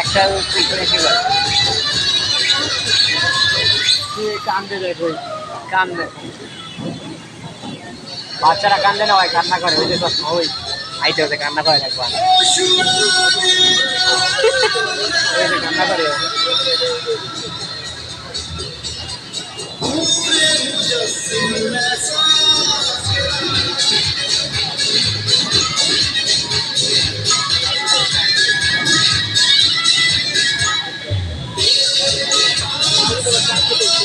একটা বাচ্চারা কান্দে না হয় কান্না করে ওই যে ওই আইতে কান্না করে দেখবা। 流れを。